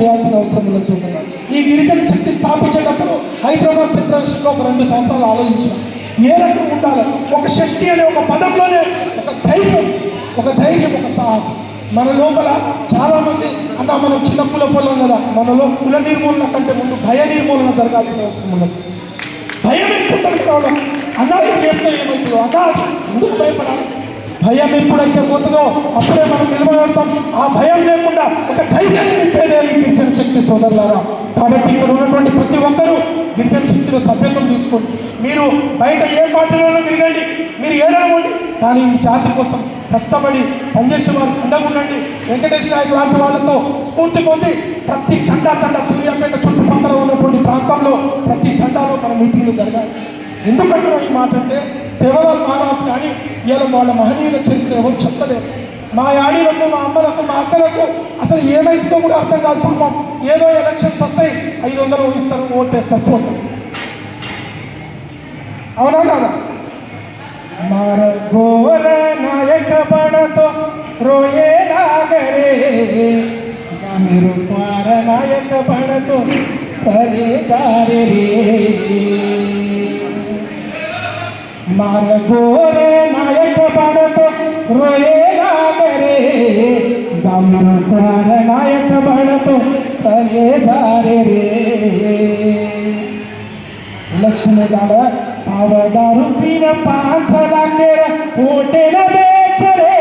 చేయాల్సిన అవసరం ఉందని చూస్తున్నాను. ఈ గిరిజన శక్తి స్థాపించేటప్పుడు హైదరాబాద్ సెంట్రల్ ఒక రెండు సంవత్సరాలు ఆలోచించిన. ఏ రకం ఉండాలి? ఒక శక్తి అనే ఒక పదంలోనే ఒక ధైర్యం ఒక ధైర్యం ఒక సాహసం. మన లోపల చాలామంది అన్న మనం చిన్న కుల పొలం కదా మనలో కుల నిర్మూలన కంటే ముందు భయ నిర్మూలన జరగాల్సిన అవసరం ఉన్నది. భయం ఎప్పుడు రావడం అన్నది చేస్తే ఏమవుతుందో అన్నా ఎందుకు భయపడాలి? భయం ఎప్పుడైతే పోతుందో అప్పుడే మనం నిలబడతాం. ఆ భయం లేకుండా ఒక ధైర్యాన్ని శక్తి సోదరులారా కాబట్టి ఇక్కడ ఉన్నటువంటి ప్రతి ఒక్కరూ గిరిజన శక్తిలో సభ్యత్వం తీసుకోండి. మీరు బయట ఏ పార్టీలోనూ తిరగండి మీరు ఏడనుకోండి కానీ ఈ జాతి కోసం కష్టపడి పనిచేసే వారు అండగుండండి వెంకటేశ్వర నాయక్ లాంటి వాళ్ళతో స్ఫూర్తి పొంది ప్రతి తండా తండ సూర్యాపేట చుట్టుపక్కల ఉన్నటువంటి ప్రాంతంలో ప్రతి తండాలో మన మీటింగ్లు జరగాలి. ఎందుకంటే ఈ మాట అంటే సేవలాల్ మహారాజు కానీ ఇవాళ వాళ్ళ మహనీయుల చరిత్ర ఎవరు చెప్పలేరు మా యాడీలకు మా అమ్మలకు మా అక్కలకు అసలు ఏమైతుందో కూడా అర్థం కాదు పాపం. ఏదో ఎలక్షన్స్ వస్తాయి ఐదు వందలు ఊహిస్తారు ఓటేస్తారు పోతారు. అవునా కాదా? మార నాయక పడతో రోయే మీరు నాయక బణతో సరే రే. আমার গোরে নায়ক বানত রয়ে রে দামদার নায়ক বানত சலே தாரே ಲಕ್ಷಣಗಳ ಅವದಾರು ಪೀರ ಪಾಂಚ ಲಾಕೆರ ಓಟೆನ ಬೇಚರೆ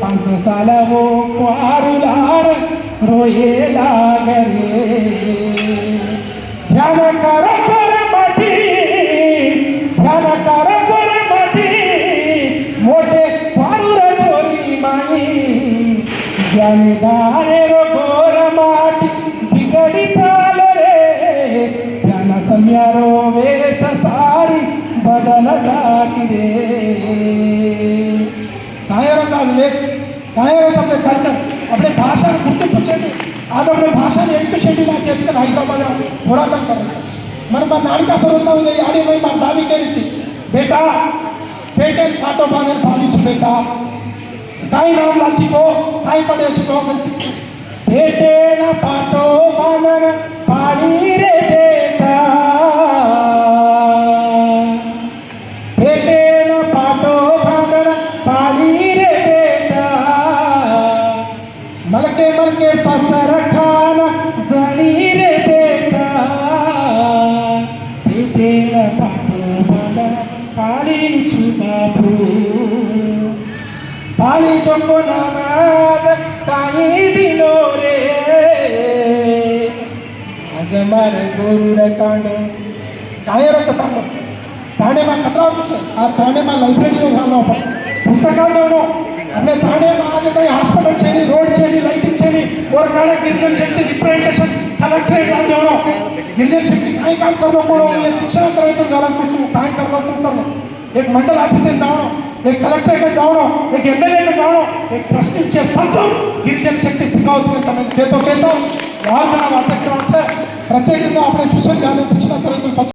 ಪಾಂಚ ಸಾಲವೋ ಪಾರುಲಾರ ರೋಯೇ ಲಾಗರೇ జనదానెరో ఘోరమాటి బిగడి చాలరే జన సమయరో వేష సారి బదల జాగిరే కాయరో చాలు వేసి కాయరో చెప్పే కల్చర్ అప్పుడే భాష గుర్తింపచేయండి आज अपने भाषा में एक शेटी ना चेंज कर हैदराबाद में पोराटम कर रहे मन मन नाड़ी का स्वरूप हो जाए आड़े वही मां दादी कह रही थी बेटा पेटेंट फाटो बांधे फाली बेटा ताई राम लाची को પડ્યો છે તો ભેટેના પાટો વાનર પાડી কালী চম্ব নামাজ পাই দিল রে আজ আমার গরুর কাণ্ড कायरच तांडव ठाणेमा कचरा ऑफिसर आ ठाणेमा लाइब्रेरी झालो आपण पुस्तकाल देवनो આપણે થાણેમાં આજે કંઈ હોસ્પિટલ છે ની રોડ છે ની લાઇટિંગ છે ની ઓરકાળે ગિરજન શક્તિ રિપ્રેઝન્ટેશન કલેક્ટરેટ આ દેવનો ગિરજન શક્તિ કાંઈ કામ કરવો પડો એ શિક્ષણ કરે તો જરા પૂછું કાંઈ કરવો પૂતરનો એક મંડળ ઓફિસે જવાનો एक कलेक्टर का चावड़ो एक एमएलए का चावड़ो एक प्रश्निंचे సత్వం గిరిజన శక్తి శిఖావచ్చుకుని తమ చేతో చేతో రాజన వార్తక్రమం ప్రత్యేకంగా అప్పుడే శిక్షణ శిక్షణ తరగతులు